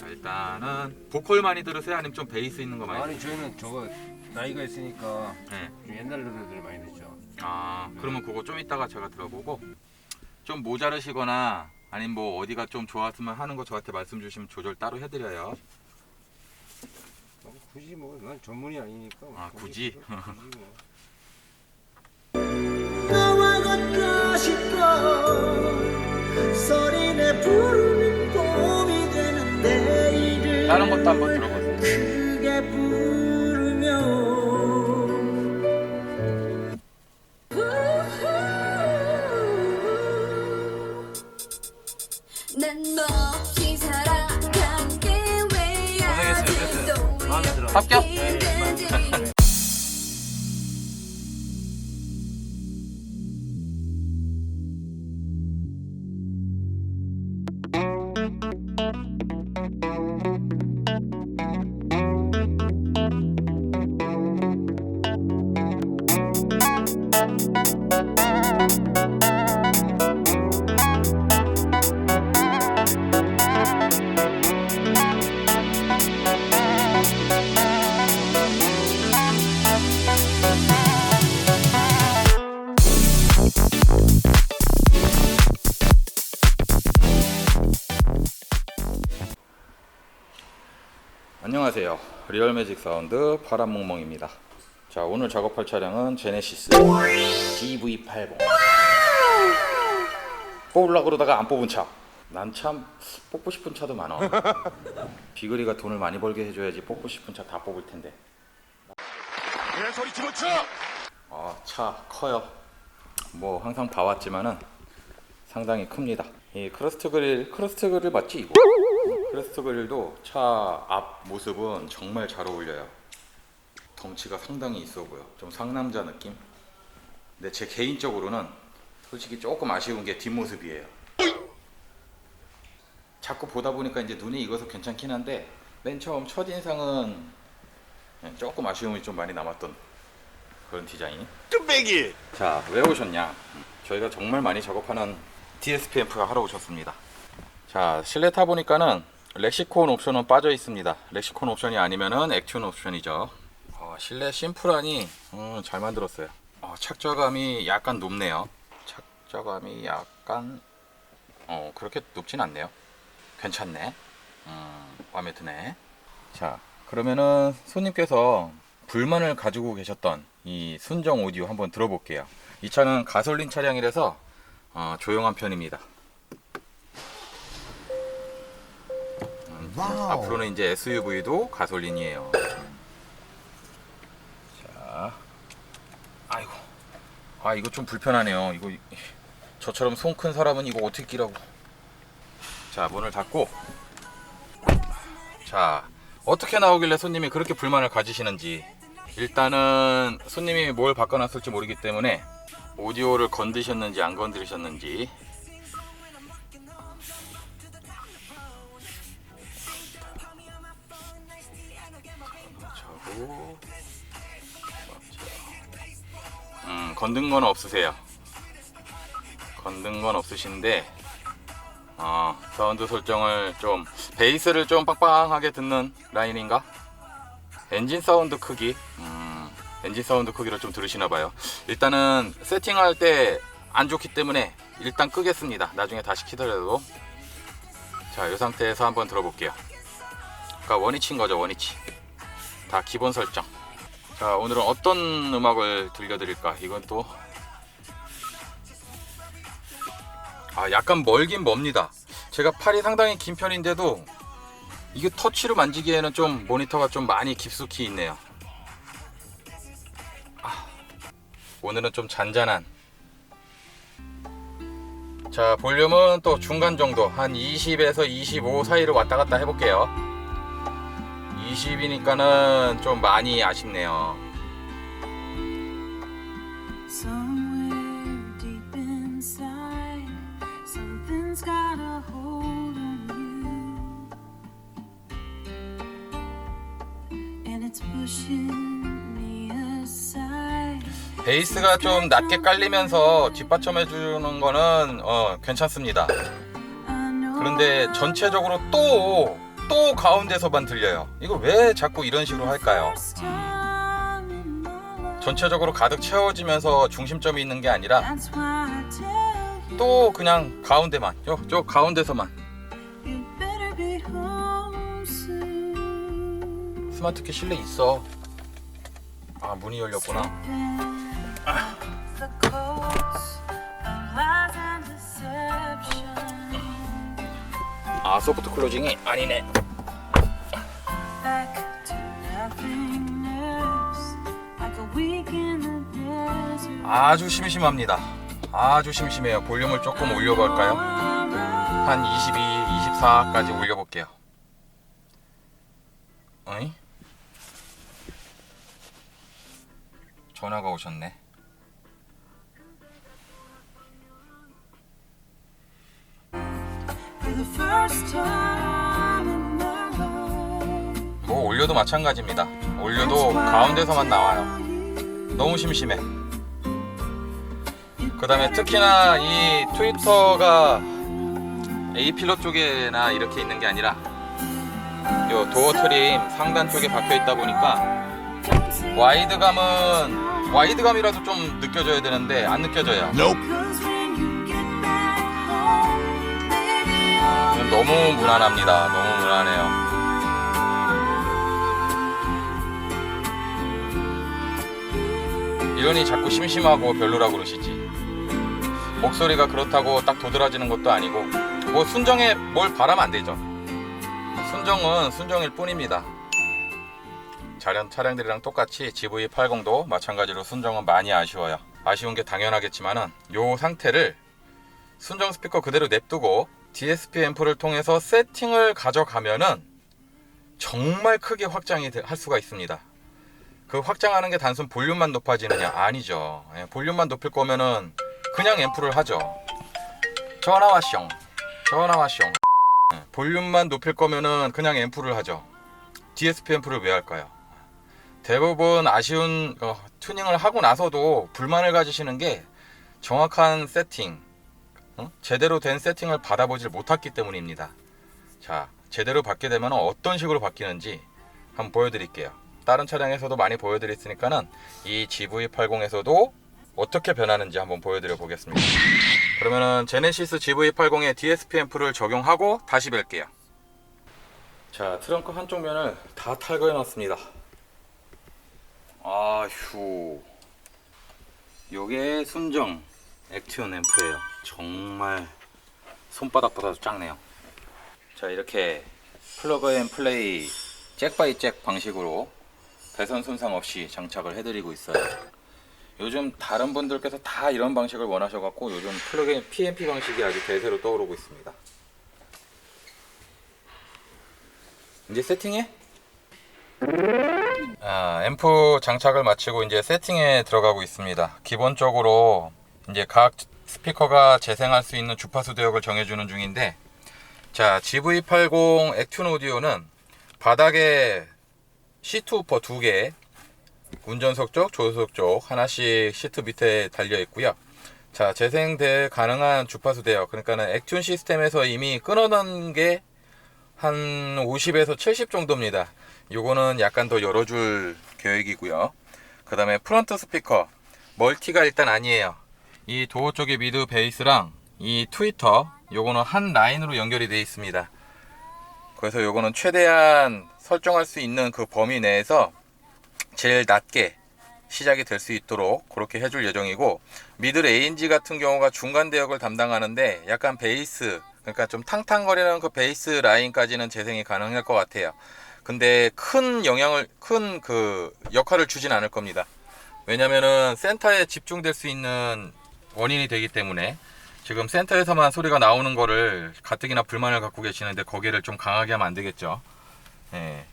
자, 일단은 보컬 많이 들으세요? 아니면 좀 베이스 있는 거 많이 아니 저희는 저거 나이가 있으니까 네. 좀 옛날 노래들 많이 듣죠. 아 그러면 그거 좀 이따가 제가 들어보고 좀 모자르시거나 아니면 뭐 어디가 좀 좋았으면 하는 거 저한테 말씀 주시면 조절 따로 해드려요 뭐 굳이 뭐 난 전문이 아니니까. 아, 굳이? 굳이 뭐. 너와 걷고 싶어 소리내 내일을 다른 것도 한번 들어보세요 크게 부르며 난 몹시 사랑한 게왜 고생했어요, 아직도 마음에 들어. 합격? 안녕하세요 리얼매직 사운드 파란몽몽입니다 자 오늘 작업할 차량은 제네시스 GV80 뽑으려고 그러다가 안 뽑은 차 난 참 뽑고 싶은 차도 많아 비거리가 돈을 많이 벌게 해줘야지 뽑고 싶은 차 다 뽑을 텐데 내 소리 집어쳐. 아, 차 커요. 뭐 항상 봐왔지만은 상당히 큽니다. 이 크러스트 그릴, 크러스트 그릴 맞지 이거? 크러스트 그릴도 차 앞 모습은 정말 잘 어울려요. 덩치가 상당히 있어 보여. 좀 상남자 느낌. 근데 제 개인적으로는 솔직히 조금 아쉬운 게 뒷모습이에요. 자꾸 보다 보니까 이제 눈이 익어서 괜찮긴 한데 맨 처음 첫 인상은 그냥 조금 아쉬움이 좀 많이 남았던 그런 디자인. 뚝배기. 자, 왜 오셨냐? 저희가 정말 많이 작업하는 DSPM프가 하러 오셨습니다. 자, 실내 타 보니까는 렉시콘 옵션은 빠져 있습니다. 렉시콘 옵션이 아니면은 액튠 옵션이죠. 어, 실내 심플하니 음, 잘 만들었어요. 어, 착좌감이 약간 높네요. 착좌감이 약간 어, 그렇게 높진 않네요. 괜찮네. 음, 마음에 드네. 자, 그러면은 손님께서 불만을 가지고 계셨던 이 순정 오디오 한번 들어볼게요. 이 차는 가솔린 차량이라서 어, 조용한 편입니다. 음, 앞으로는 이제 SUV도 가솔린이에요. 자, 아이고, 아 이거 좀 불편하네요. 이거 저처럼 손 큰 사람은 이거 어떻게 끼라고? 자, 문을 닫고. 자, 어떻게 나오길래 손님이 그렇게 불만을 가지시는지 일단은 손님이 뭘 바꿔놨을지 모르기 때문에 오디오를 건드셨는지 안 건드셨는지 건든 건 없으세요. 건든 건 없으신데 어, 사운드 설정을 좀 베이스를 좀 빵빵하게 듣는 라인인가? 엔진 사운드 크기? 음, 엔진 사운드 크기를 좀 들으시나 봐요. 일단은 세팅할 때 안 좋기 때문에 일단 끄겠습니다. 나중에 다시 키더라도. 자 이 상태에서 한번 들어볼게요. 그러니까 원위치인 거죠 원위치. 다 기본 설정 자 오늘은 어떤 음악을 들려드릴까 이건 또 아, 약간 멀긴 멉니다. 제가 팔이 상당히 긴 편인데도 이게 터치로 만지기에는 좀 모니터가 좀 많이 깊숙이 있네요. 아, 오늘은 좀 잔잔한. 자, 볼륨은 또 중간 정도, 한 20에서 25 사이로 왔다 갔다 해볼게요. 20이니까는 좀 많이 아쉽네요. 베이스가 좀 낮게 깔리면서 뒷받침해 주는 거는 어, 괜찮습니다. 그런데 전체적으로 또 또 가운데서만 들려요. 이거 왜 자꾸 이런 식으로 할까요? 전체적으로 가득 채워지면서 중심점이 있는 게 아니라 또 그냥 가운데만, 저, 저 가운데서만. 스마트키 실내 있어. 아 문이 열렸구나. 아 소프트 클로징이 아니네. 아주 심심합니다. 아주 심심해요. 볼륨을 조금 올려볼까요? 한 22, 24까지 올려볼게요. 어이? 전화가 오셨네. 뭐 올려도 마찬가지입니다. 올려도 가운데서만 나와요. 너무 심심해. 그 다음에 특히나 이 트위터가 A필러 쪽에나 이렇게 있는 게 아니라 요 도어 트림 상단 쪽에 박혀 있다 보니까 와이드감은 와이드감이라도 좀 느껴져야 되는데 안 느껴져요. 너무 무난합니다. 너무 무난해요. 이러니 자꾸 심심하고 별로라고 그러시지. 목소리가 그렇다고 딱 도드라지는 것도 아니고 뭐 순정에 뭘 바라면 안 되죠. 순정은 순정일 뿐입니다. 자연 차량들이랑 똑같이 GV80도 마찬가지로 순정은 많이 아쉬워요. 아쉬운 게 당연하겠지만은 요 상태를 순정 스피커 그대로 냅두고 DSP 앰프를 통해서 세팅을 가져가면은 정말 크게 확장이 되- 할 수가 있습니다. 그 확장하는 게 단순 볼륨만 높아지느냐? 아니죠. 예, 볼륨만 높일 거면은 그냥 앰프를 하죠. 전화와 숑. 전화와 숑. 예, 볼륨만 높일 거면은 그냥 앰프를 하죠. DSP 앰프를 왜 할까요? 대부분 아쉬운 어, 튜닝을 하고 나서도 불만을 가지시는 게 정확한 세팅, 어? 제대로 된 세팅을 받아보질 못했기 때문입니다. 자, 제대로 받게 되면 어떤 식으로 바뀌는지 한번 보여드릴게요. 다른 차량에서도 많이 보여드렸으니까는 이 GV80에서도 어떻게 변하는지 한번 보여드려 보겠습니다. 그러면은 제네시스 GV80에 DSP 앰프를 적용하고 다시 뵐게요. 자, 트렁크 한쪽 면을 다 탈거해 놨습니다. 아휴. 요게 순정 액티온 앰프예요. 정말 손바닥보다도 작네요. 자 이렇게 플러그 앤 플레이 잭 바이 잭 방식으로 배선 손상 없이 장착을 해드리고 있어요. 요즘 다른 분들께서 다 이런 방식을 원하셔갖고 요즘 플러그 앤 PMP 방식이 아주 대세로 떠오르고 있습니다. 이제 세팅해? 아, 앰프 장착을 마치고 이제 세팅에 들어가고 있습니다. 기본적으로 이제 각 스피커가 재생할 수 있는 주파수 대역을 정해주는 중인데, 자, GV80 액튠 오디오는 바닥에 시트 우퍼 두 개, 운전석 쪽, 조수석 쪽 하나씩 시트 밑에 달려 있고요. 자, 재생대 가능한 주파수 대역, 그러니까는 액튠 시스템에서 이미 끊어놓은 게 한 50에서 70 정도입니다. 요거는 약간 더 열어줄 계획이고요. 그 다음에 프런트 스피커 멀티가 일단 아니에요. 이 도어 쪽에 미드 베이스랑 이 트위터 요거는 한 라인으로 연결이 되어 있습니다. 그래서 요거는 최대한 설정할 수 있는 그 범위 내에서 제일 낮게 시작이 될 수 있도록 그렇게 해줄 예정이고 미들 ANG 같은 경우가 중간 대역을 담당하는데 약간 베이스 그러니까 좀 탕탕거리는 그 베이스 라인까지는 재생이 가능할 것 같아요. 근데 큰 영향을 큰 그 역할을 주진 않을 겁니다. 왜냐면은 센터에 집중될 수 있는 원인이 되기 때문에 지금 센터에서만 소리가 나오는 거를 가뜩이나 불만을 갖고 계시는데 거기를 좀 강하게 하면 안 되겠죠. 예.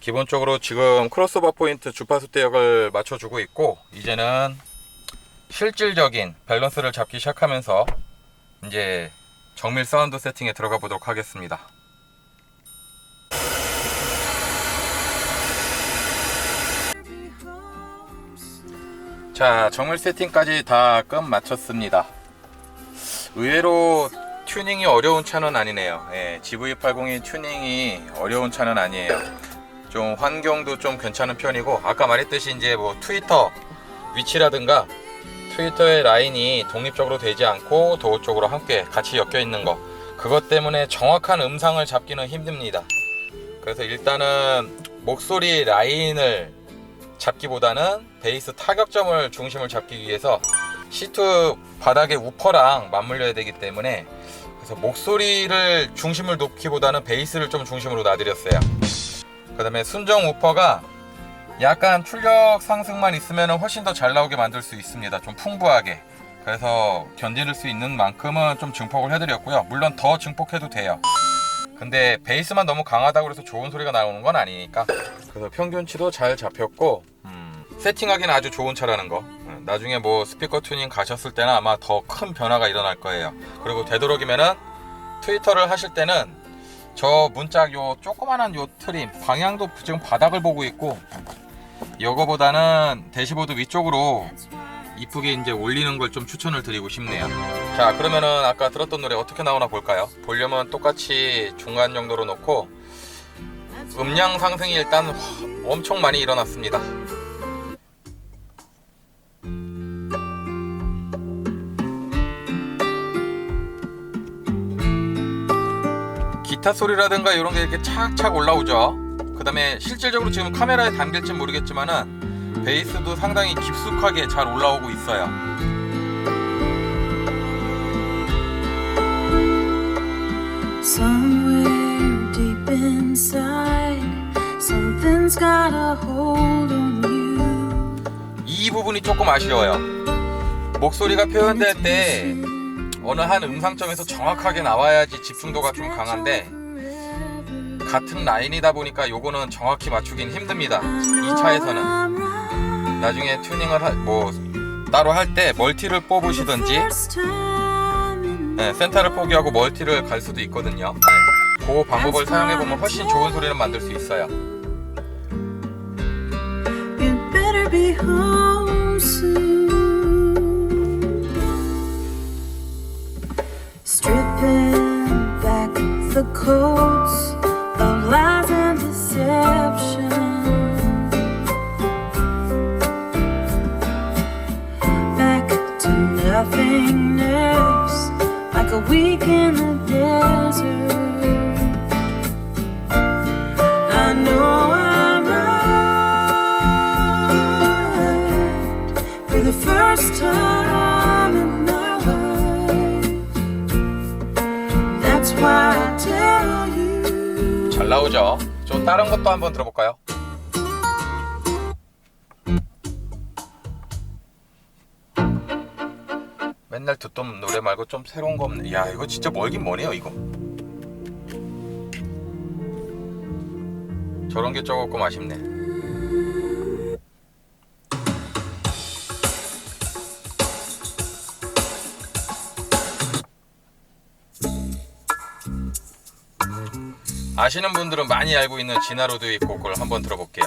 기본적으로 지금 크로스오버 포인트 주파수 대역을 맞춰주고 있고 이제는 실질적인 밸런스를 잡기 시작하면서 이제 정밀 사운드 세팅에 들어가 보도록 하겠습니다. 자, 정밀 세팅까지 다 끝 마쳤습니다. 의외로 튜닝이 어려운 차는 아니네요. 예, GV80이 튜닝이 어려운 차는 아니에요. 좀 환경도 좀 괜찮은 편이고 아까 말했듯이 이제 뭐 트위터 위치라든가 트위터의 라인이 독립적으로 되지 않고 도어 쪽으로 함께 같이 엮여 있는 거 그것 때문에 정확한 음상을 잡기는 힘듭니다. 그래서 일단은 목소리 라인을 잡기보다는 베이스 타격점을 중심을 잡기 위해서 시트 바닥에 우퍼랑 맞물려야 되기 때문에 그래서 목소리를 중심을 놓기보다는 베이스를 좀 중심으로 놔드렸어요. 그 다음에 순정 우퍼가 약간 출력 상승만 있으면 훨씬 더 잘 나오게 만들 수 있습니다. 좀 풍부하게. 그래서 견딜 수 있는 만큼은 좀 증폭을 해드렸고요. 물론 더 증폭해도 돼요. 근데 베이스만 너무 강하다고 해서 좋은 소리가 나오는 건 아니니까. 그래서 평균치도 잘 잡혔고, 음, 세팅하기는 아주 좋은 차라는 거. 음, 나중에 뭐 스피커 튜닝 가셨을 때는 아마 더 큰 변화가 일어날 거예요. 그리고 되도록이면은 트위터를 하실 때는 저 문짝 요 조그만한 요 트림 방향도 지금 바닥을 보고 있고 이거보다는 대시보드 위쪽으로 이쁘게 이제 올리는 걸 좀 추천을 드리고 싶네요. 자 그러면은 아까 들었던 노래 어떻게 나오나 볼까요? 볼륨은 똑같이 중간 정도로 놓고 음량 상승이 일단 와- 엄청 많이 일어났습니다. 기타 소리라든가 이런 게 이렇게 착착 올라오죠. 그 다음에 실질적으로 지금 카메라에 담길지 모르겠지만은 베이스도 상당히 깊숙하게 잘 올라오고 있어요. Somewhere deep inside, something's got a hold on you. 이 부분이 조금 아쉬워요. 목소리가 표현될 때 어느 한 음상점에서 정확하게 나와야지 집중도가 좀 강한데 같은 라인이다 보니까 요거는 정확히 맞추긴 힘듭니다. 이 차에서는 나중에 튜닝을 하- 뭐 따로 할 때 멀티를 뽑으시든지 네, 센터를 포기하고 멀티를 갈 수도 있거든요. 네. 그 방법을 사용해 보면 훨씬 좋은 소리를 만들 수 있어요. Be. The coats of lies and deception. Back to nothingness, like a week in the desert. I know I'm right for the first time in my life. That's why 나오죠? 좀 다른 것도 한번 들어볼까요? 맨날 듣던 노래 말고 좀 새로운 거 없네. 야, 이거 진짜 멀긴 머네요, 이거. 저런 게 조금 아쉽네. 아시는 분들은 많이 알고 있는 진화로드의 곡을 한번 들어볼게요.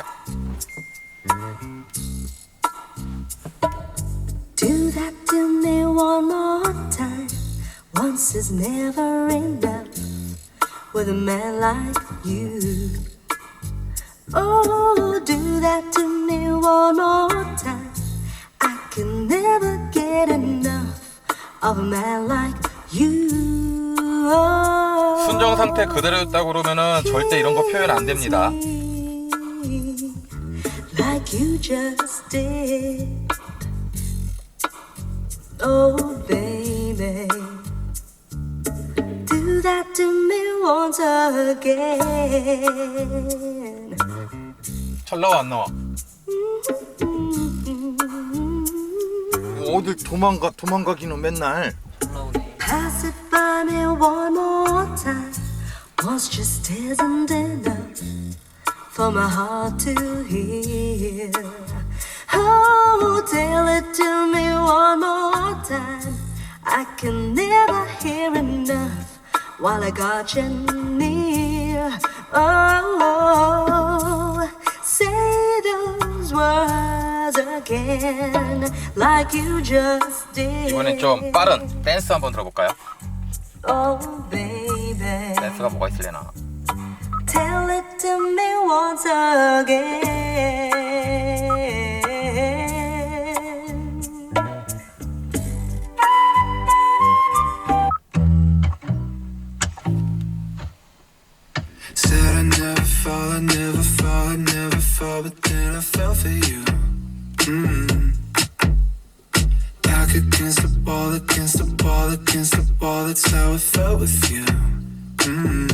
Oh. Oh, 순정 상태 그대로였다고 그러면은 절대 이런 거 표현 안 됩니다. Like you just did. Oh, baby. Do that to me once again. 잘 나와 안 나와? 어딜 도망가 도망가기는 맨날. Pass it by me one more time. Once just isn't enough for my heart to hear. Oh, tell it to me one more time. I can never hear enough while I got you near. Oh, again, like you just did. 이번엔 좀 빠른 댄스 한번 들어볼까요? Oh, baby. 댄스가 뭐가 있을래나? Tell it to me once again. Said I'd never fall, I'd never fall, I'd never fall, but then I fell for you. Mm. Back against the wall, against the wall, against the wall, that's how it felt with you. Mm.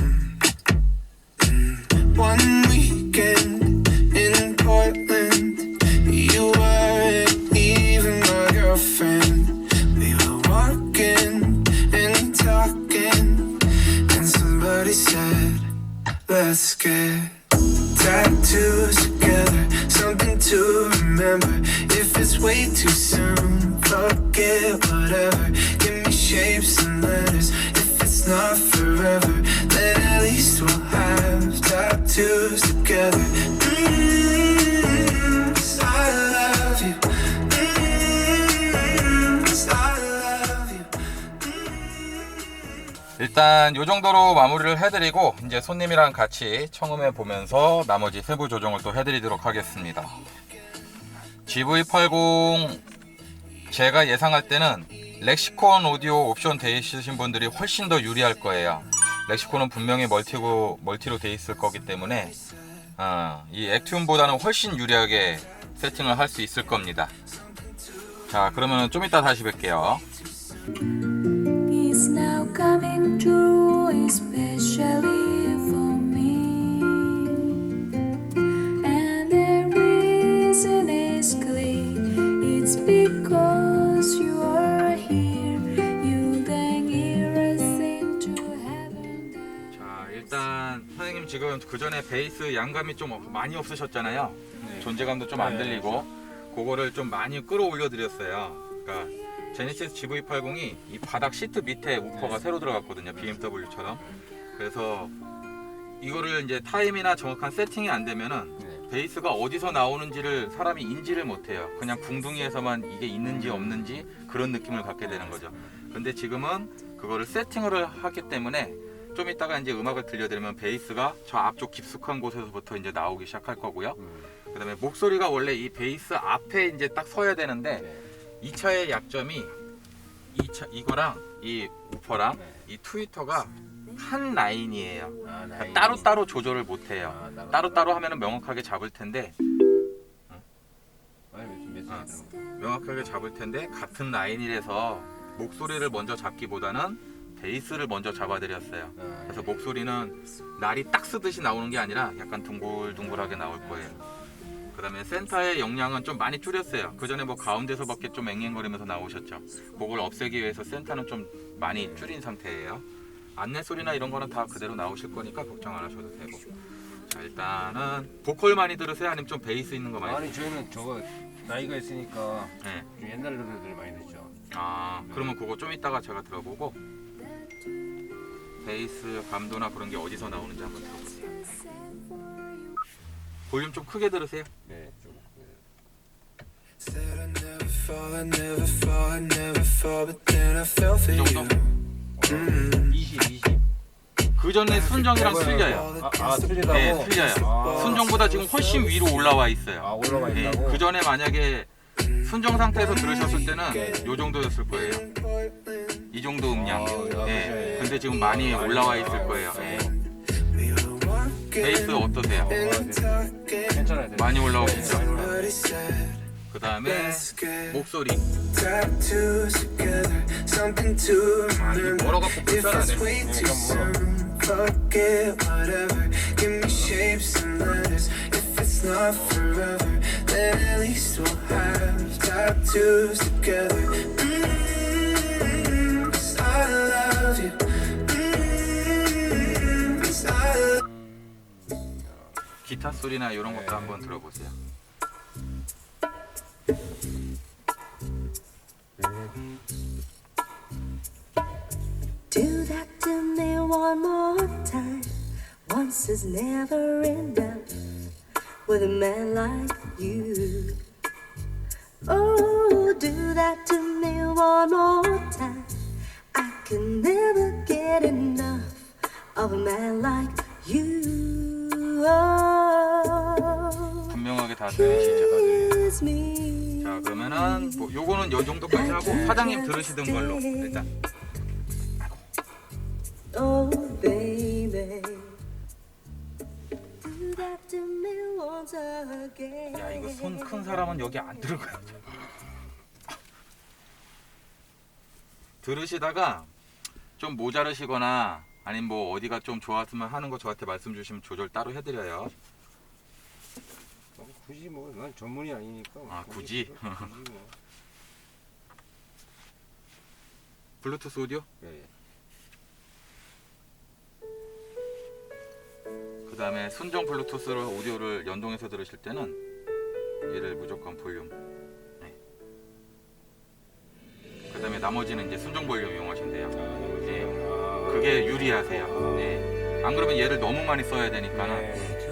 Mm. One weekend in Portland, you weren't even my girlfriend. We were walking and talking, and somebody said, Let's get 일단 요 정도로 마무리를 해드리고 이제 손님이랑 같이 청음해 보면서 나머지 세부 조정을 또 해드리도록 하겠습니다. GV80 제가 예상할 때는 렉시콘 오디오 옵션 돼 있으신 분들이 훨씬 더 유리할 거예요. 렉시콘은 분명히 멀티고 멀티로 돼 있을 거기 때문에 어, 이 액튠보다는 훨씬 유리하게 세팅을 할 수 있을 겁니다. 자 그러면 좀 이따 다시 뵐게요. 일단 선생님 지금 그 전에 베이스 양감이 좀 없- 많이 없으셨잖아요. 존재감도 좀 안 들리고 그거를 좀 많이 끌어올려 드렸어요. 그러니까 제네시스 GV80이 이 바닥 시트 밑에 우퍼가 새로 들어갔거든요. BMW처럼. 그래서 이거를 이제 타임이나 정확한 세팅이 안 되면은 네. 베이스가 어디서 나오는지를 사람이 인지를 못해요. 그냥 궁둥이에서만 이게 있는지 없는지 그런 느낌을 갖게 되는 거죠. 근데 지금은 그거를 세팅을 하기 때문에 좀 이따가 이제 음악을 들려드리면 베이스가 저 앞쪽 깊숙한 곳에서부터 이제 나오기 시작할 거고요. 음. 그다음에 목소리가 원래 이 베이스 앞에 이제 딱 서야 되는데 네. 이 차의 약점이 이차 이거랑 이 우퍼랑 네. 이 트위터가 한 라인이에요. 아, 그러니까 나이. 따로 따로 조절을 못 해요. 아, 따로 따로 따로 하면은 명확하게 잡을 텐데 아니 몇, 몇 아. 들어? 명확하게 잡을 텐데 같은 라인이라서 목소리를 먼저 잡기보다는 베이스를 먼저 잡아드렸어요. 아, 그래서 예. 목소리는 날이 딱 쓰듯이 나오는 게 아니라 약간 둥글둥글하게 나올 거예요. 그다음에 센터의 영향은 좀 많이 줄였어요. 그 전에 뭐 가운데서밖에 좀 앵앵거리면서 나오셨죠. 그걸 없애기 위해서 센터는 좀 많이 줄인 상태예요. 안내 소리나 이런 거는 다 그대로 나오실 거니까 걱정 안 하셔도 되고. 자 일단은 보컬 많이 들으세요? 아니면 좀 베이스 있는 거 많이? 아니 저희는 저거 나이가 있으니까 네. 좀 옛날 노래들 많이 듣죠. 아 그러면 그거 좀 이따가 제가 들어보고 베이스 감도나 그런 게 어디서 나오는지 한번 들어보세요. 볼륨 좀 크게 들으세요. 네, 좀. 네. Said I'd never fall, I'd never fall, I'd never fall, but then I fell for 이 you. 정도? Mm. 20, 20. 그 전에 순정이랑 틀려요. 아, 아 틀리다고? 네, 틀려요. 아, 순정보다 지금 훨씬 위로 올라와 아, 있어요. 올라가 네, 있다고? 그 전에 만약에 순정 상태에서 들으셨을 때는 요 정도였을 거예요. 이 정도 음량. 아, 네, 아, 근데 지금 많이 올라와 있을 거예요. 네. 베이스 어떠세요? 네. 괜찮아요. 많이 said, 그 다음에 목소리. 아. 멀어갖고 If 불편하네. 기타 소리나 이런 것도 한번 들어보세요. Do that to me one more time. Once is never enough with a man like you. Oh, do that to me one more time. I can never get enough 분명하게 다 들리시죠? kiss me. 자 그러면은 뭐 요거는 요 정도까지 하고 사장님 들으시던 걸로 일단 Oh, baby. Do that to me once again. 야 이거 손 큰 사람은 여기 안 들어가요. 들으시다가 좀 모자르시거나 아니면 뭐 어디가 좀 좋았으면 하는 거 저한테 말씀 주시면 조절 따로 해드려요. 뭐 굳이 뭐 난 전문이 아니니까. 아, 굳이? 굳이 뭐. 블루투스 오디오? 예, 예. 그 다음에 순정 블루투스로 오디오를 연동해서 들으실 때는 얘를 무조건 볼륨. 네. 그 다음에 나머지는 이제 순정 볼륨 이용하신대요. 네. 그게 유리하세요. 네. 안 그러면 얘를 너무 많이 써야 되니까는.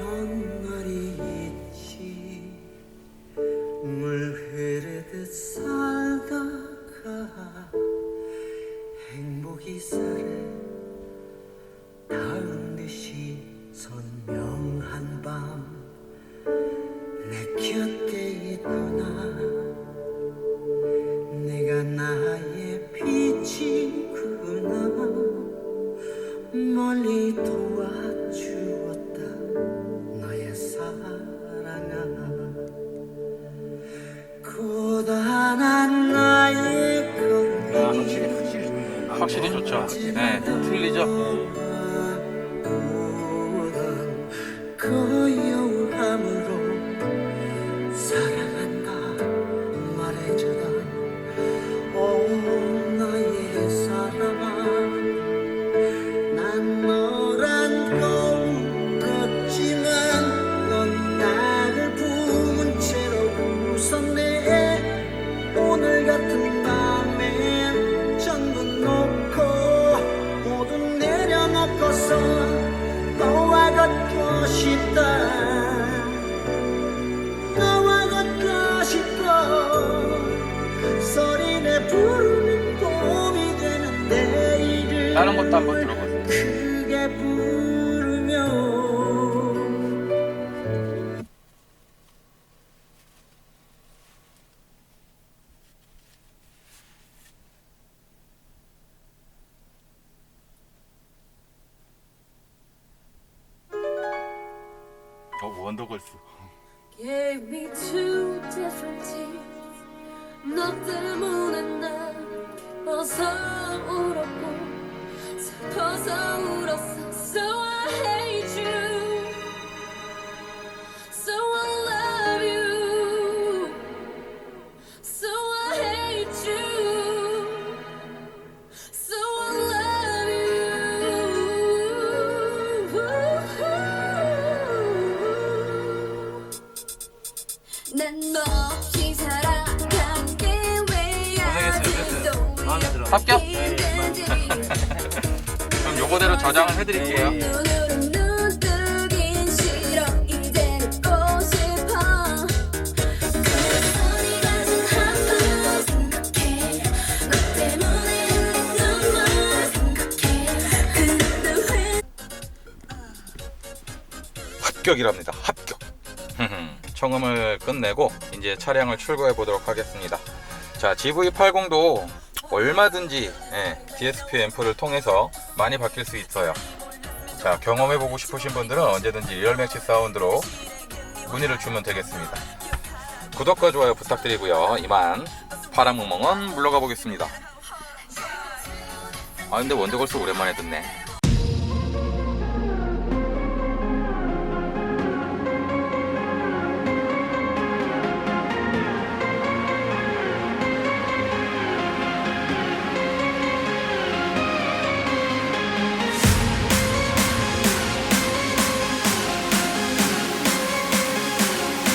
청음을 끝내고 이제 차량을 출고해 보도록 하겠습니다. 자, GV80도 얼마든지 예, DSP 앰프를 통해서 많이 바뀔 수 있어요. 자, 경험해 보고 싶으신 분들은 언제든지 리얼매치 사운드로 문의를 주면 되겠습니다. 구독과 좋아요 부탁드리고요. 이만 파랑무멍은 물러가 보겠습니다. 아 근데 원더걸스 오랜만에 듣네.